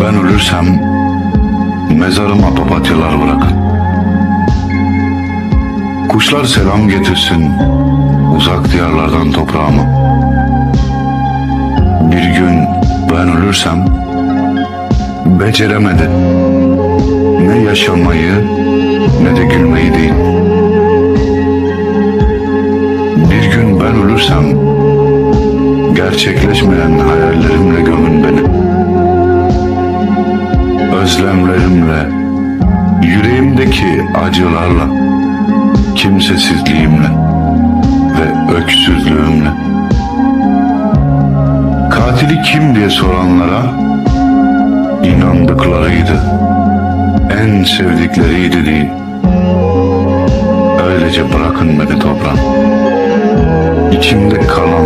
Ben ölürsem mezarıma papatyalar bırakın. Kuşlar selam getirsin uzak diyarlardan toprağıma. Bir gün ben ölürsem beceremedi ne yaşamayı ne de gülmeyi değil. Bir gün ben ölürsem gerçekleşmeyen hayallerimle Özlemlerimle, yüreğimdeki acılarla, kimsesizliğimle ve öksüzlüğümle. Katili kim diye soranlara inandıklarıydı, en sevdikleriydi değil. Öylece bırakın beni toprağım. İçimde kalanlarla